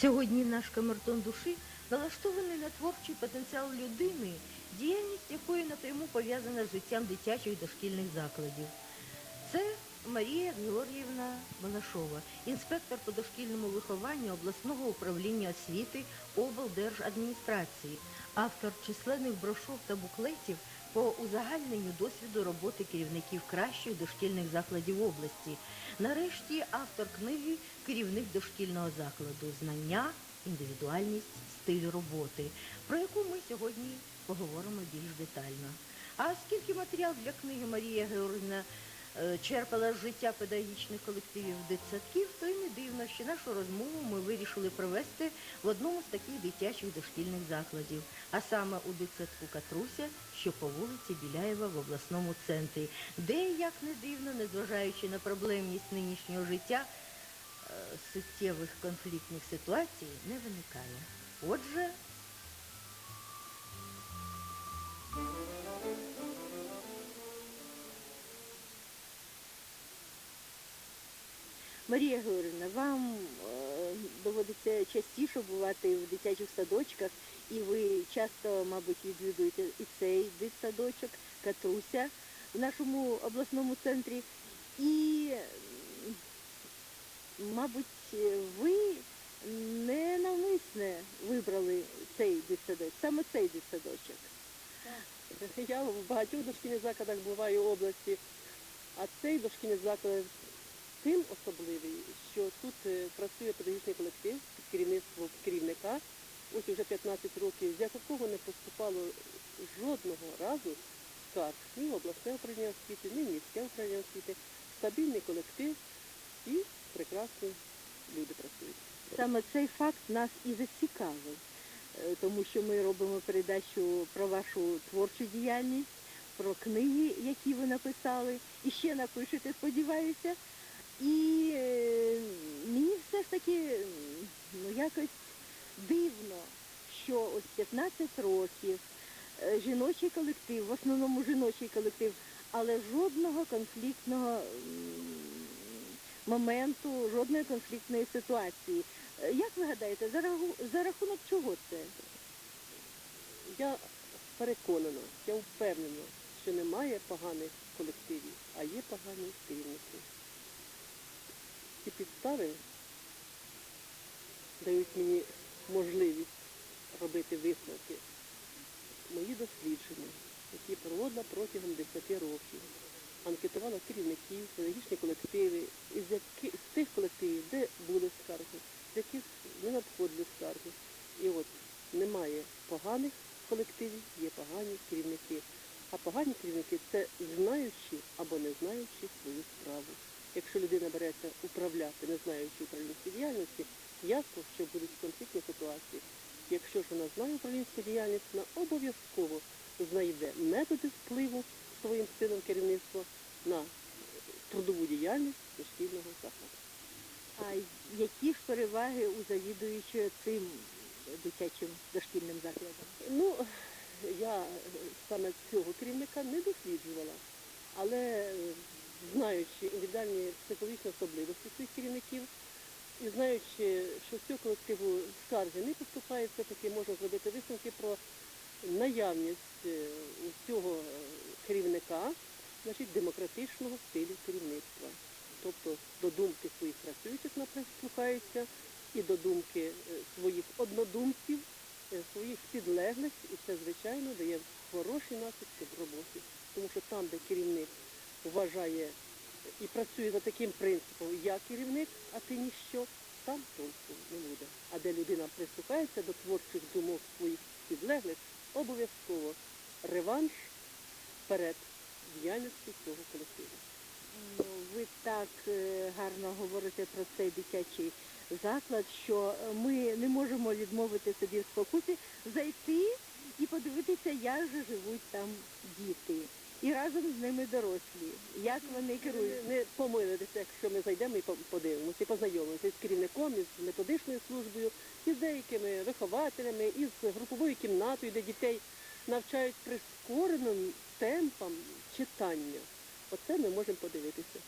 Сьогодні наш камертон душі налаштований на творчий потенціал людини, діяльність якої напряму пов'язана з життям дитячих дошкільних закладів. Це Марія Георгіївна Балашова, інспектор по дошкільному вихованню обласного управління освіти облдержадміністрації, автор численних брошур та буклетів по узагальненню досвіду роботи керівників кращих дошкільних закладів області. Нарешті автор книги Керівник дошкільного закладу Знання, індивідуальність, стиль роботи, про яку ми сьогодні поговоримо більш детально. А оскільки матеріал для книги Марія Георгіївна е, черпала з життя педагогічних колективів дитсадків, то й не дивно, що нашу розмову ми вирішили провести в одному з таких дитячих дошкільних закладів, а саме у дитсадку Катруся, що по вулиці Біляєва в обласному центрі, де, як не дивно, незважаючи на проблемність нинішнього життя, е, суттєвих конфліктних ситуацій не виникає. Отже, Марія Георгіївна, вам е, доводиться частіше бувати в дитячих садочках, і ви часто, мабуть, відвідуєте і цей дитсадочок, Катруся в нашому обласному центрі. І, мабуть, ви ненавмисне вибрали цей дитсадочок, саме цей дитсадочок. Я в багатьох дошкільних закладах буваю в області, а цей дошкільний заклад тим особливий, що тут е, працює педагогічний колектив під керівництвом керівника. Ось уже 15 років, з якого не поступало жодного разу скарг ні обласне управління освіти, ні міське управління освіти. Стабільний колектив і прекрасні люди працюють. Саме цей факт нас і зацікавив, е, тому що ми робимо передачу про вашу творчу діяльність, про книги, які ви написали, і ще напишете, сподіваюся. І е, мені все ж таки ну, якось дивно, що ось 15 років е, жіночий колектив, в основному жіночий колектив, але жодного конфліктного моменту, жодної конфліктної ситуації. Е, Як ви гадаєте, за рахунок чого це? Я переконана, я впевнена, що немає поганих колективів, а є погані керівники. Ці підстави дають мені можливість робити висновки. Мої дослідження, які проводила протягом 10 років, анкетувала керівників, педагогічні колективи, із які, з тих колективів, де були скарги, з яких не надходили скарги. І от немає поганих колективів, є погані керівники. А погані керівники це знаючи або не знаючи свою справу. Якщо людина береться управляти, не знаючи управлінської діяльності, ясно, що будуть конфліктні ситуації. Якщо ж вона знає управлінську діяльність, вона обов'язково знайде методи впливу своїм силам керівництва на трудову діяльність дошкільного закладу. А які ж переваги у завідуючого цим дитячим дошкільним закладом? Ну, я саме цього керівника не досліджувала, але знаючи індивідуальні психологічні особливості цих керівників і знаючи, що цього колективу скарги не поступає, все-таки можна зробити висновки про наявність е, цього е, керівника значить, демократичного стилю керівництва. Тобто до думки своїх працюючих прислухаються і до думки е, своїх однодумців, своїх підлеглих, і це, звичайно, дає хороші наслідки в роботі. Тому що там, де керівник вважає і працює за таким принципом, я керівник, а ти ніщо, там толку не буде. А де людина прислухається до творчих думок своїх підлеглих, обов'язково реванш перед діяльністю цього колективу. Ну, ви так е, гарно говорите про цей дитячий заклад, що ми не можемо відмовити собі в спокусі зайти і подивитися, як же живуть там діти. І разом з ними дорослі, як вони керують. Не, помилилися, якщо ми зайдемо і подивимося, і познайомимося з керівником, із методичною службою, і з деякими вихователями, і з груповою кімнатою, де дітей навчають прискореним темпом читання. Оце ми можемо подивитися.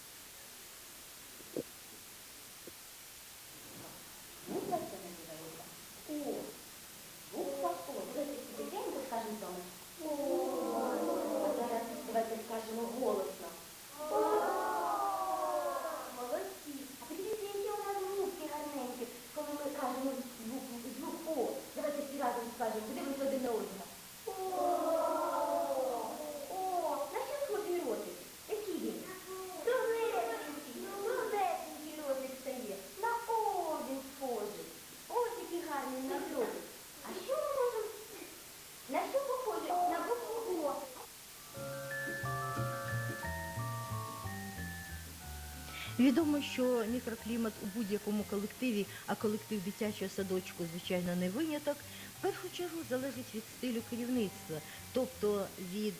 Відомо, що мікроклімат у будь-якому колективі, а колектив дитячого садочку, звичайно, не виняток, в першу чергу залежить від стилю керівництва, тобто від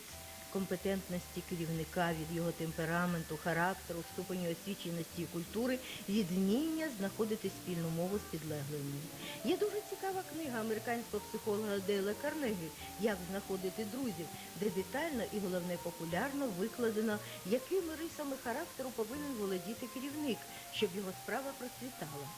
компетентності керівника, від його темпераменту, характеру, ступеню освіченості і культури, від вміння знаходити спільну мову з підлеглими. Є дуже цікава книга американського психолога Дейла Карнегі Як знаходити друзів, де детально і головне популярно викладено, якими рисами характеру повинен володіти керівник, щоб його справа процвітала.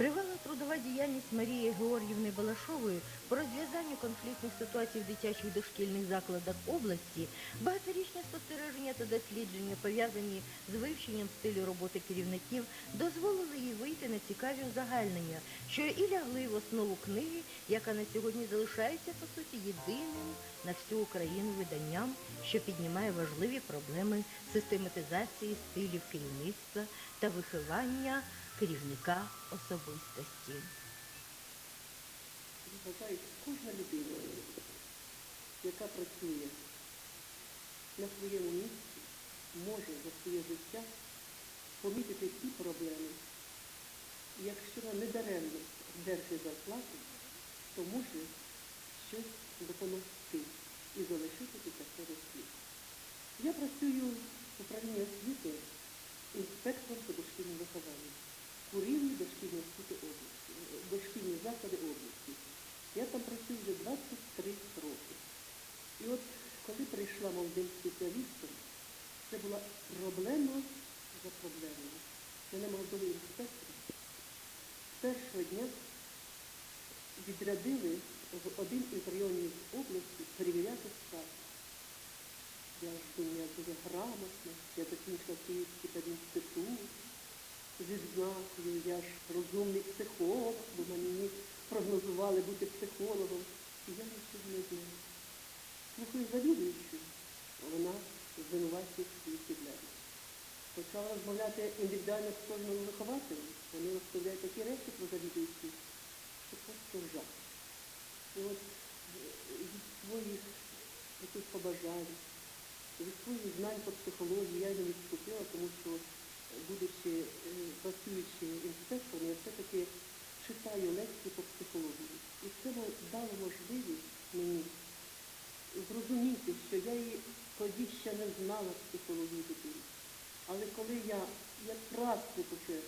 Тривала трудова діяльність Марії Георгіївни Балашової по розв'язанню конфліктних ситуацій в дитячих дошкільних закладах області, багаторічні спостереження та дослідження, пов'язані з вивченням стилю роботи керівників, дозволили їй вийти на цікаві узагальнення, що і лягли в основу книги, яка на сьогодні залишається по суті єдиним на всю Україну виданням, що піднімає важливі проблеми систематизації стилів керівництва та виховання керівника особистості. Вважаю, кожна людина, яка працює на своєму місці, може за своє життя помітити ті проблеми. Якщо вона не даремно одержує зарплату, то може щось допомогти і залишити після себе слід. Я працюю в управлінні освіти інспектором по дошкільному вихованню у рівні е, дошкільні заклади області. Я там працюю вже 23 роки. І от коли прийшла молодим спеціалістом, це була проблема за проблемою. Мене молодого інспектора з першого дня відрядили в один із районів області перевіряти справу. Я ж думаю, я дуже грамотна, я закінчила Київський педінститут відзнакою, я ж розумний психолог, бо мені прогнозували бути психологом. І я нічого не знаю. Слухаю завідуючу, а вона звинувачує свої підлеглих. Почала розмовляти індивідуально з кожним вихователем. Вони розповідають такі речі про завідуючі, що просто жах. І от е, від своїх яких побажань, від своїх знань по психології я не відступила, тому що, е, будучи е, працюючи інспектором, я все-таки читаю лекції по психології. І це дало можливість мені зрозуміти, що я її тоді ще не знала психології дитини. Але коли я, як практик уже,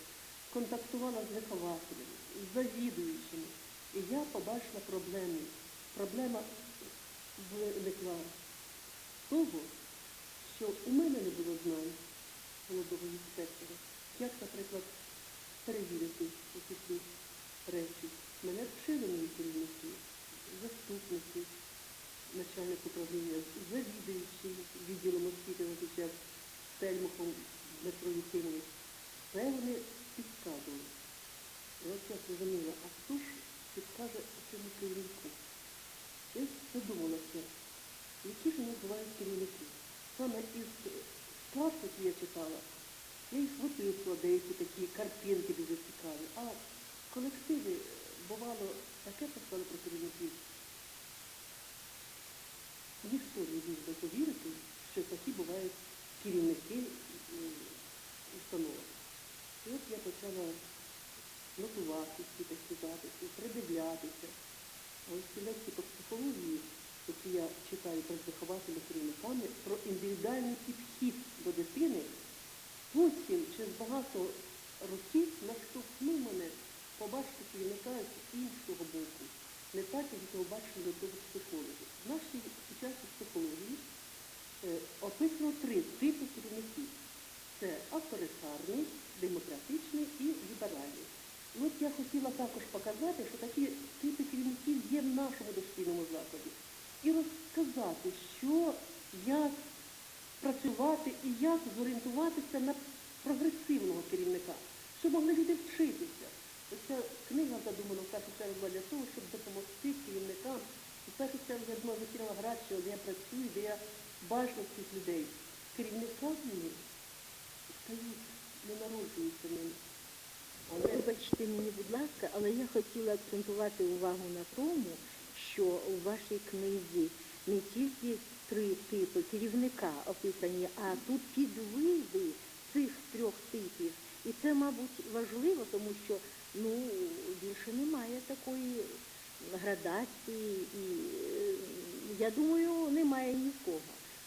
контактувала з вихователями, з завідуючими, і я побачила проблеми. Проблема виникла того, що у мене не було знань молодого інспектора, як, наприклад, перевірити якісь речі. Мене вчили мої керівники, заступники, начальник управління, завідуючий відділом освіти на той час Стельмухом Дмитро Юхимович. Це вони підказували. І от я зрозуміла, а хто ж підкаже цьому керівнику? Я задумалася, які ж у нас бувають керівники. Саме із склад, я читала, я їх виписувала деякі такі картинки дуже цікаві. А в колективі е, бувало таке писали про керівників. Ніхто не міг би повірити, що такі бувають керівники е, установ. І от я почала нотувати всі такі придивлятися. А ось ці по психології, які я читаю про вихователями керівниками, про індивідуальний підхід до дитини, потім через багато років наштовхнув мене побачити керівника з іншого боку, не так, як його бачили до того психологи. В нашій сучасній психології е, описано три типи керівників. Це авторитарний, демократичний і ліберальний. І от я хотіла також показати, що такі типи керівників є в нашому дошкільному закладі. І розказати, що, як працювати і як зорієнтуватися на прогресивного керівника, щоб могли люди вчитися. Ця книга задумана в першу чергу для того, щоб допомогти керівникам. І в першу чергу я думаю, Кіра де я працюю, де я бачу цих людей. Керівниками стають, не народжуються ними. Вибачте мені, будь ласка, але я хотіла акцентувати увагу на тому, що у вашій книзі не тільки три типи керівника описані, а тут підвиди цих трьох типів. І це, мабуть, важливо, тому що ну, більше немає такої градації, і е, я думаю, немає ні в кого.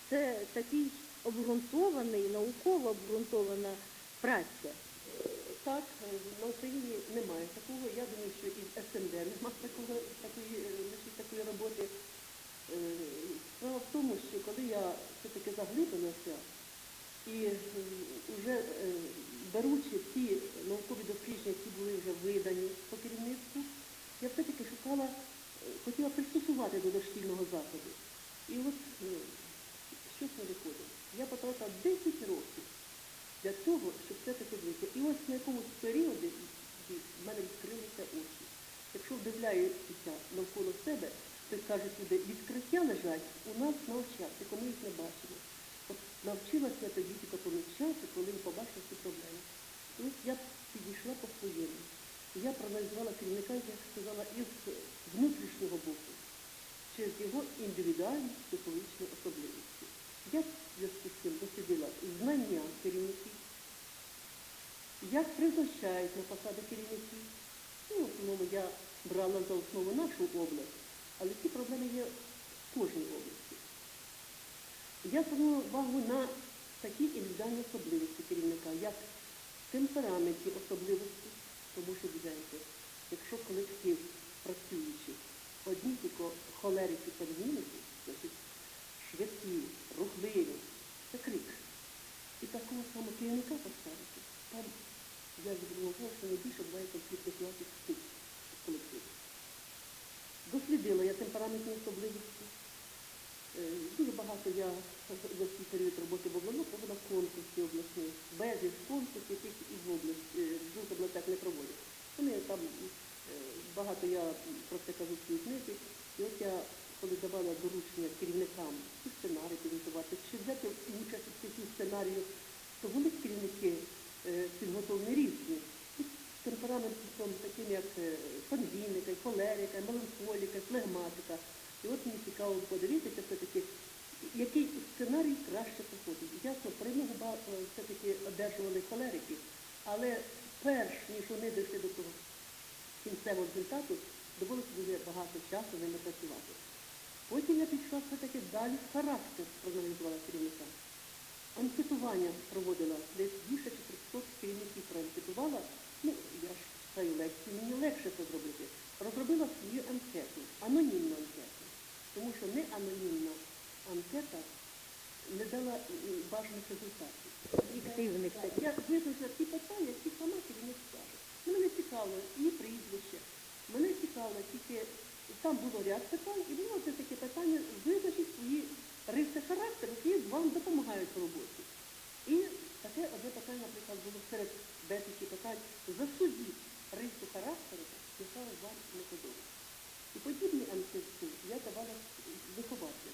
Це такий обґрунтований, науково обґрунтована праця. Так, е, на Україні немає такого. Я думаю, що і в СНД немає такого, такої, е, такої роботи. Е, Справа в тому, що коли я все-таки заглибилася і вже беручи ті наукові дослідження, які були вже видані по керівництву, я все-таки шукала, е, хотіла пристосувати до дошкільного закладу. І от е, що це виходить? Я потратила 10 років для того, щоб все-таки вийти. І ось на якомусь періоді в мене відкрилися очі. Якщо вдивляєтеся навколо себе, то кажуть люди, відкриття лежать у нас на очах, тільки ми їх не бачимо. От навчилася тоді тільки помічати, коли побачила ці проблеми. І ось я підійшла по своєму. Я проаналізувала керівника, як сказала, із внутрішнього боку, через його індивідуальні психологічні особливості. Я зв'язку з цим дослідила знання керівників, як призначають на посади керівників. Ну, в основному я брала за основу нашу область, але ці проблеми є в кожній області. Я звернула увагу на такі індивідуальні особливості керівника, як темпераментні особливості, тому що знаєте, якщо колектив працюючи, одні тільки холерики сангвіники, значить швидкі, рухливі, це крик. І такого самого керівника поставити, там я відреагувала, що найбільше буває конфліктних власних стих в колективі. Дослідила я темпераментні особливості. Е, Дуже багато я за свій період роботи в обласному проводила конкурсів обласних, безліч конкурсів, яких і в області, е, в двох областях не проводять. Вони там е, багато я про це кажу в своїй книзі. І от я, коли давала доручення керівникам і сценарій підготувати, чи взяти участь у цих сценарію, то були керівники е, підготовлені різні. Темпераментом таким, як е, холерика, меланхоліка, флегматика. І от мені цікаво подивитися все-таки, який сценарій краще проходить. Ясно, перемогу е, все-таки одержували холерики, але перш ніж вони дійшли до того кінцевого результату, довелося дуже багато часу ними працювати. Потім я пішла все-таки далі характер проаналізувала керівника. Анкетування проводила десь більше 400 керівників проанкетувала. Ну, я ж читаю лекції, мені легше це зробити. Розробила свою анкету, анонімну анкету. Тому що не анонімна анкета не дала бажаних результатів. Я визначила ті питання, які сама керівник скаже. Мене не цікавило її прізвище, мене цікавило тільки, там було ряд питань, і було це таке питання, визначити свої риси характеру, які вам допомагають в роботі. І таке одне питання, наприклад, було серед безлічі питань, засудіть рису характеру, яка вам не подобається. І подібні анкети я давала виховати.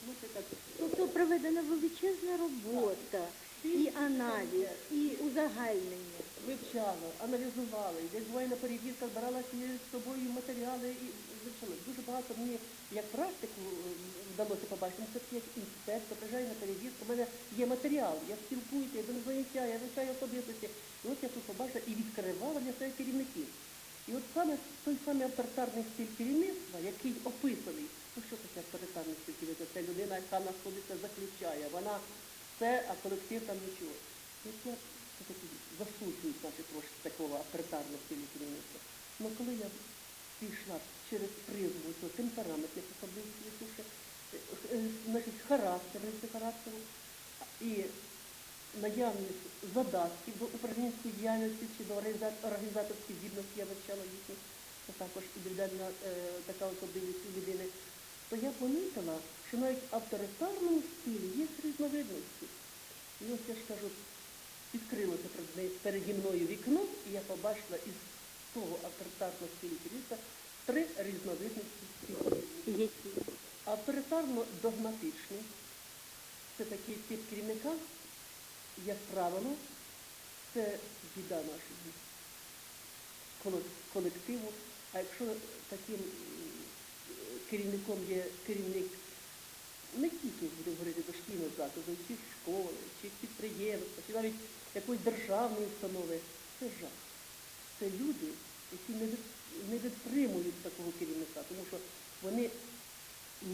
Тобто проведена величезна робота, і аналіз, і узагальнення. вивчала, аналізувала, десь буває на перевірках брала з собою матеріали і вивчала. Дуже багато мені як практику вдалося побачити. Все-таки як інспектор, приїжджаю на перевірку, у мене є матеріал, я спілкуюся, я заняття, я вивчаю особистості. І от я тут побачила і відкривала для себе керівників. І от саме той самий авторитарний стиль керівництва, який описаний, ну що таке авторитарний стиль керівництва? Це людина, яка знаходиться, заключає, вона все, а колектив там нічого. Я все-таки значить, трошки такого авторитарного стилю керівництва. Ну коли я пішла через призму цього темпераментних особливостей, висуші, значить, характер, характеру і наявність задатків до управлінської діяльності чи до організа- організаторської здібності, я вивчала їхні, це також індивідуальна е, така особливість у людини, то я помітила, що навіть в авторитарному стилі є різновидності. І ось я ж кажу, відкрилося переді мною вікно, і я побачила із того авторитарного стилю керівництва три різновидності стилю. Які? Авторитарно-догматичний. Це такий тип керівника, як правило, це біда нашого колективу. А якщо таким керівником є керівник не тільки будемо говорити дошкільного закладу, чи школи, чи підприємства, чи навіть якоїсь державної установи, це жах. Це люди, які не, витримують такого керівника, тому що вони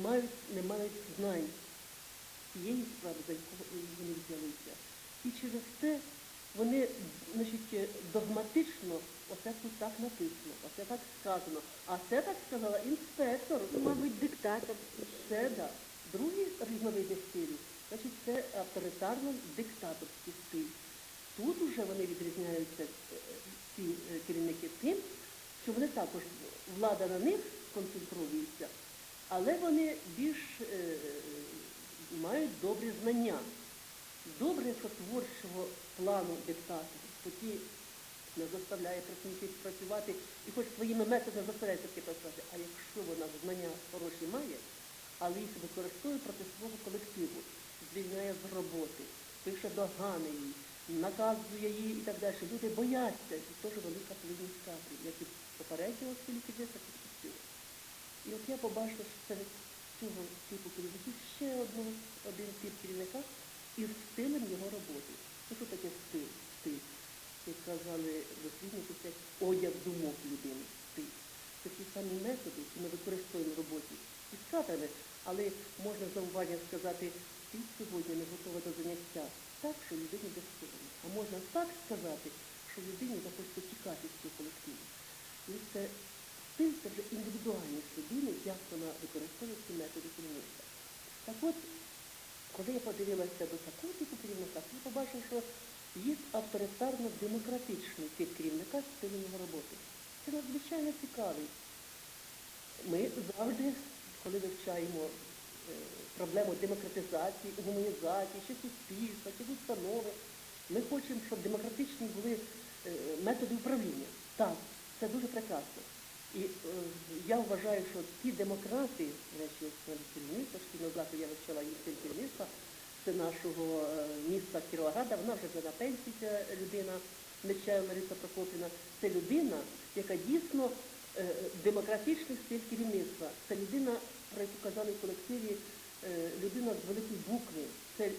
мають, не мають знань тієї справи, за яку вони взялися. І через те вони значить, догматично, оце тут так написано, оце так сказано, а це так сказала інспектор. Мабуть, диктатор. Це да. Другий різновиди стилю, значить, це авторитарно-диктаторський стиль. Тут уже вони відрізняються, е, ці е, керівники, тим, що вони також, влада на них концентрується, але вони більш е, мають добрі знання. Добре, творчого плану диктатора, тоді не заставляє працівників працювати і хоч своїми методами заставляє таки працювати. А якщо вона знання хороші має, але їх використовує проти свого колективу, звільняє з роботи, пише догани їй, наказує її і так далі. Люди бояться, і теж велика плідність кадрів, як і попереднього керівництва, так і цього. І от я побачила, що серед цього типу керівників ще одного, один тип керівника із стилем його роботи. Ну що таке стиль? Стиль. Як казали дослідники, це одяг думок людини. Стиль. Це ті самі методи, які ми використовуємо в роботі із кадрами, але можна зауваження сказати, ти сьогодні не готова до заняття так, що людині безсоромно. А можна так сказати, що людині захочеться тікати з цього колективу. І це стиль це вже індивідуальність людини, як вона використовує ці методи керівництва. Так от, коли я подивилася до такого типу керівника, я побачив, що є авторитарно-демократичний тип керівника з його роботи. Це надзвичайно цікавий. Ми завжди, коли вивчаємо е, проблему демократизації, гуманізації, чи суспільства, чи установи, ми хочемо, щоб демократичні були е, методи управління. Так, це дуже прекрасно. І е, я вважаю, що ті демократи, речі, керівництва, шкільного закладу я вивчала їх керівництва, це нашого міста Кіровограда, вона вже вже на пенсії ця людина, Нечаєва Лариса Прокопіна. Це людина, яка дійсно демократичний стиль керівництва. Це людина, про яку казали в колективі, е, людина з великої букви. Це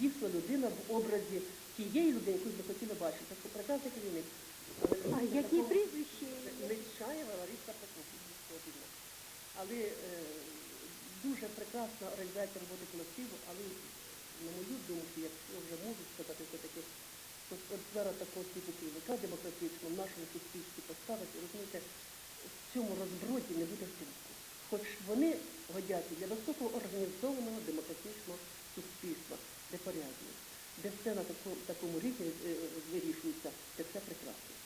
дійсно людина в образі тієї людини, яку ми хотіли бачити. Це прекрасний керівник. А які прізвища? Нечаєва Лариса Прокопівна. Але е, дуже прекрасна організація роботи колективу, але на мою думку, якщо вже можу сказати все-таки, от, от зараз такого типу керівника демократичного в нашому суспільстві поставити, розумієте, в цьому розброді не буде толку. Хоч вони годяться для високого організованого демократичного суспільства, де порядно, де все на такому, рівні е, вирішується, де все прекрасно.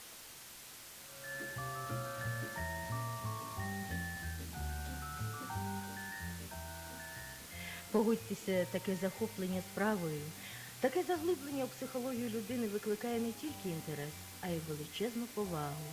Погодьтеся, таке захоплення справою, таке заглиблення у психологію людини викликає не тільки інтерес, а й величезну повагу.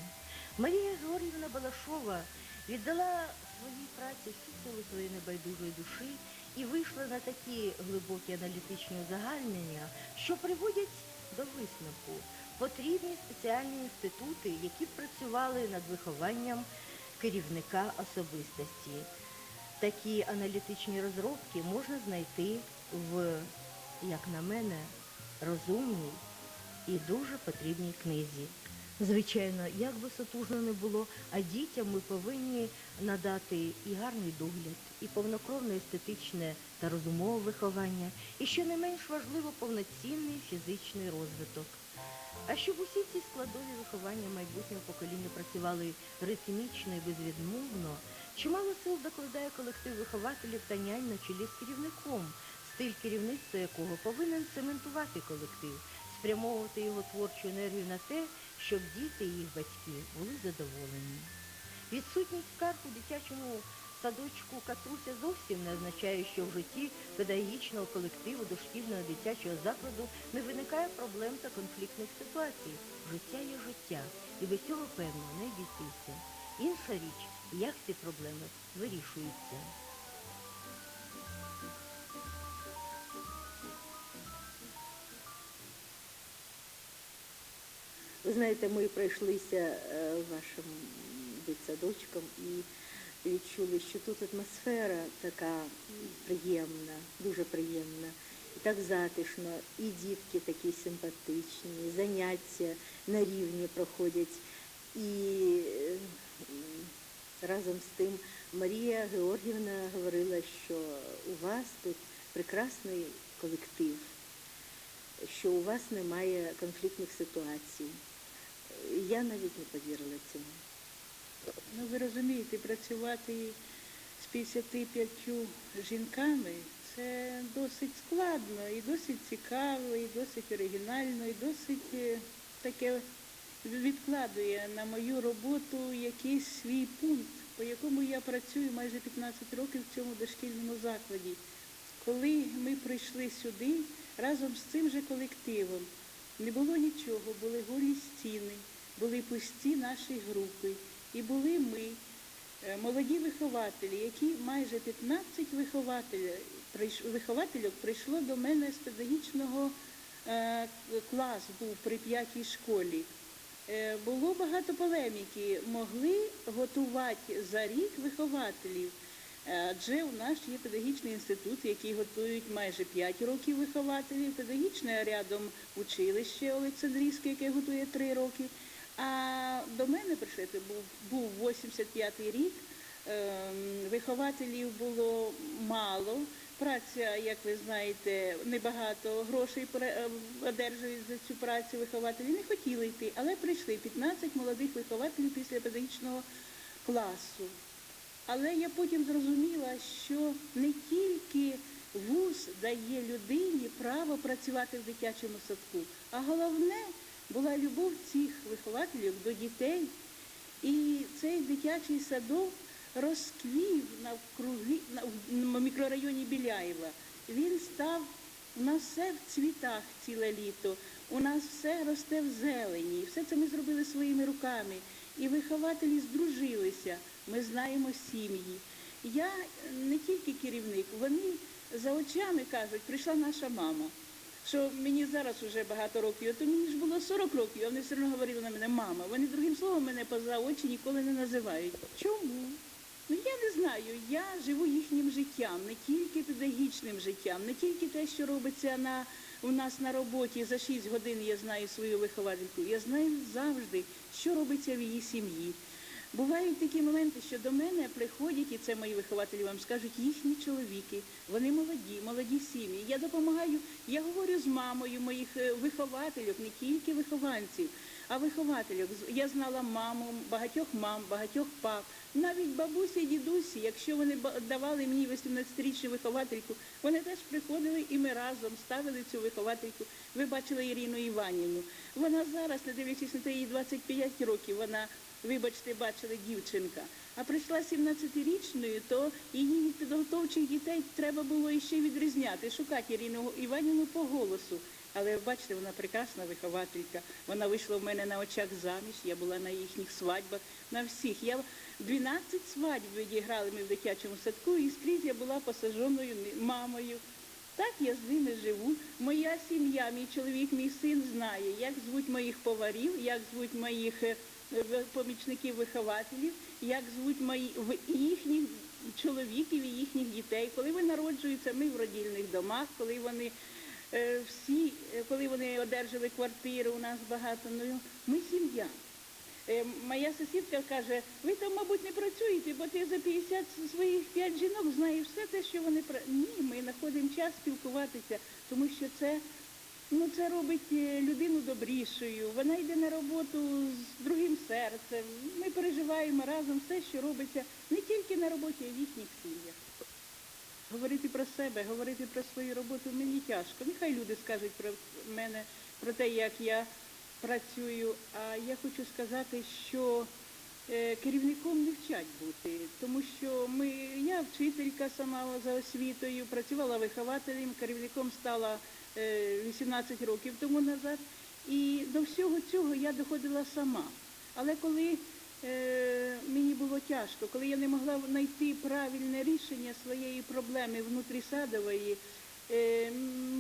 Марія Георгіївна Балашова віддала своїй праці всю силу небайдужої душі і вийшла на такі глибокі аналітичні узагальнення, що приводять до висновку потрібні спеціальні інститути, які працювали над вихованням керівника особистості. Такі аналітичні розробки можна знайти в, як на мене, розумній і дуже потрібній книзі. Звичайно, як би сотужно не було, а дітям ми повинні надати і гарний догляд, і повнокровне естетичне та розумове виховання, і що не менш важливо, повноцінний фізичний розвиток. А щоб усі ці складові виховання майбутнього покоління працювали ритмічно і безвідмовно, чимало сил докладає колектив вихователів та нянь на чолі з керівником, стиль керівництва якого повинен цементувати колектив, спрямовувати його творчу енергію на те, щоб діти і їх батьки були задоволені. Відсутність скарг у дитячому садочку Катруся зовсім не означає, що в житті педагогічного колективу дошкільного дитячого закладу не виникає проблем та конфліктних ситуацій. Життя є життя, і без цього, певно, не обійтися. Інша річ, як ці проблеми вирішуються. Ви знаєте, ми пройшлися е, вашим дитсадочком і відчули, що тут атмосфера така приємна, дуже приємна. і так затишно, і дітки такі симпатичні, заняття на рівні проходять. І е, разом з тим Марія Георгівна говорила, що у вас тут прекрасний колектив, що у вас немає конфліктних ситуацій. Я навіть не повірила цьому. Ну, ви розумієте, працювати з 55 жінками це досить складно і досить цікаво, і досить оригінально, і досить е, таке відкладує на мою роботу якийсь свій пункт, по якому я працюю майже 15 років в цьому дошкільному закладі. Коли ми прийшли сюди разом з цим же колективом, не було нічого, були голі стіни, були пусті наші групи, і були ми, е, молоді вихователі, які майже 15 вихователів, прийшло до мене з педагогічного е, класу був при п'ятій школі. Е, Було багато полеміки, могли готувати за рік вихователів. Е, Адже у нас є педагогічний інститут, який готують майже 5 років вихователів, педагогічне рядом училище Олександрійське, яке готує 3 роки. А до мене прийшли, був, був 85-й рік, ем, вихователів було мало. Праця, як ви знаєте, небагато грошей е, одержують за цю працю вихователі. Не хотіли йти, але прийшли 15 молодих вихователів після педагогічного класу. Але я потім зрозуміла, що не тільки вуз дає людині право працювати в дитячому садку, а головне була любов цих вихователів до дітей. І цей дитячий садок розквів навкруги на в мікрорайоні Біляєва. Він став у нас все в цвітах ціле літо, у нас все росте в зелені. Все це ми зробили своїми руками. І вихователі здружилися. Ми знаємо сім'ї. Я не тільки керівник, вони за очами кажуть, прийшла наша мама. Що мені зараз вже багато років, а то мені ж було 40 років, а вони все одно говорили на мене мама. Вони другим словом мене поза очі ніколи не називають. Чому? Ну я не знаю. Я живу їхнім життям, не тільки педагогічним життям, не тільки те, що робиться на у нас на роботі за 6 годин. Я знаю свою виховательку. Я знаю завжди, що робиться в її сім'ї. Бувають такі моменти, що до мене приходять, і це мої вихователі вам скажуть, їхні чоловіки, вони молоді, молоді сім'ї. Я допомагаю, я говорю з мамою моїх е, вихователів, не тільки вихованців, а вихователів. Я знала маму, багатьох мам, багатьох пап, навіть бабусі дідусі, якщо вони давали мені 18-річну виховательку, вони теж приходили і ми разом ставили цю виховательку. Ви бачили Ірину Іванівну. Вона зараз, не дивлячись на те, їй 25 років, вона вибачте, бачили дівчинка. А прийшла 17-річною, то її підготовчих дітей треба було іще відрізняти, шукати Ірину Іванівну по голосу. Але бачите, вона прекрасна вихователька. Вона вийшла в мене на очах заміж. Я була на їхніх свадьбах, на всіх. Я 12 свадьб відіграли ми в дитячому садку, і скрізь я була посаженою мамою. Так я з ними живу. Моя сім'я, мій чоловік, мій син знає, як звуть моїх поварів, як звуть моїх е, в- помічників вихователів, як звуть мої їхніх чоловіків і їхніх дітей. Коли вони народжуються, ми в родільних домах, коли вони е, всі, е, коли вони одержали квартиру, у нас багато. Ну ми сім'я. Моя сусідка каже, ви там, мабуть, не працюєте, бо ти за 50 своїх 5 жінок знаєш все те, що вони Ні, ми знаходимо час спілкуватися, тому що це, ну, це робить людину добрішою. Вона йде на роботу з другим серцем. Ми переживаємо разом все, що робиться не тільки на роботі, а в їхніх сім'ях. Говорити про себе, говорити про свою роботу мені тяжко. Нехай люди скажуть про мене, про те, як я працюю. А я хочу сказати, що е, керівником не вчать бути, тому що ми, я вчителька сама за освітою, працювала вихователем, керівником стала е, 18 років тому назад. І до всього цього я доходила сама. Але коли е, мені було тяжко, коли я не могла знайти правильне рішення своєї проблеми внутрісадової, е,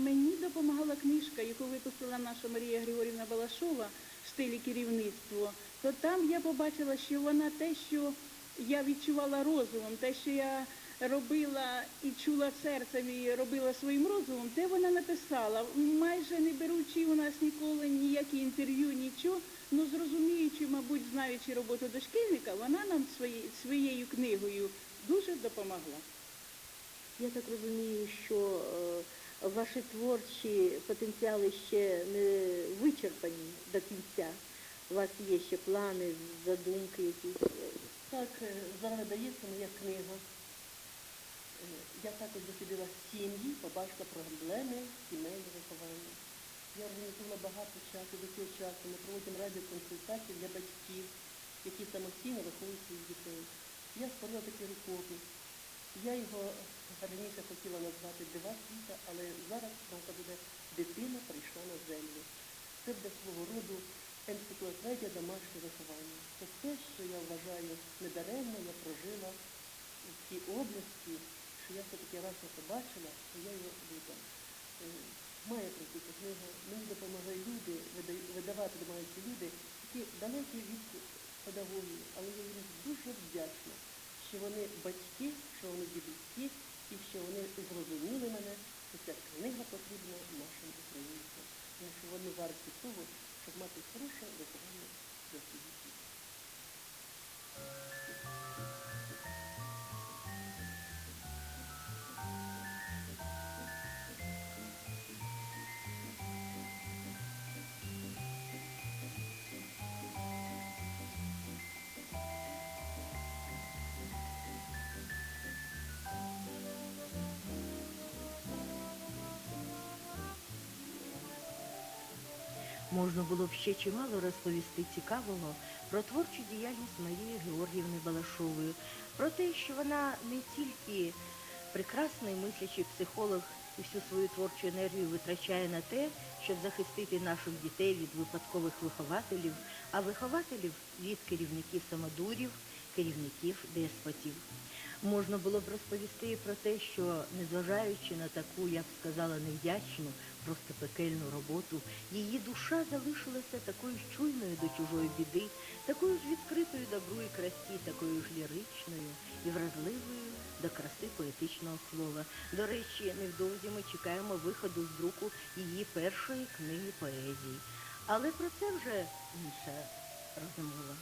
мені допомагала книжка, яку випустила наша Марія Григорівна Балашова в стилі керівництво. То там я побачила, що вона те, що я відчувала розумом, те, що я робила і чула серцем, і робила своїм розумом, те вона написала, майже не беручи у нас ніколи ніякі інтерв'ю, нічого, ну зрозуміючи, мабуть, знаючи роботу дошкільника, вона нам своє- своєю книгою дуже допомогла. Я так розумію, що е, ваші творчі потенціали ще не вичерпані до кінця. У вас є ще плани, задумки якісь. Так, е, зараз видається моя книга. Е, Я також дослідила сім'ї, побачила проблеми сімейного виховання. Я організувала багато часу до цього часу. Ми проводимо радіоконсультації для батьків, які самостійно виховують своїх дітей. Я створила такий рукопис. Я його раніше хотіла назвати Дива світа, але зараз назва буде Дитина прийшла на землю. Це буде свого роду енциклопедія домашнього виховання. Це те, що я вважаю недаремно, я прожила в тій області, все-таки раз не побачила, що я його видам. Е, Має прийти ця книга, мені допомогли люди, видавати допомагають люди, які далекі від педагогії, але я їм дуже вдячна, що вони батьки, що вони дідусі, і що вони зрозуміли мене, що ця книга потрібна нашим українцям, тому що вони варті того, щоб мати хороше виховання для своїх Можна було б ще чимало розповісти цікавого про творчу діяльність Марії Георгіївни Балашової, про те, що вона не тільки прекрасний мислячий психолог і всю свою творчу енергію витрачає на те, щоб захистити наших дітей від випадкових вихователів, а вихователів від керівників самодурів, керівників деспотів. Можна було б розповісти про те, що незважаючи на таку, я б сказала, невдячну, просто пекельну роботу, її душа залишилася такою ж чуйною до чужої біди, такою ж відкритою добру і красі, такою ж ліричною і вразливою до краси поетичного слова. До речі, невдовзі ми чекаємо виходу з друку її першої книги поезії. Але про це вже інша розмова.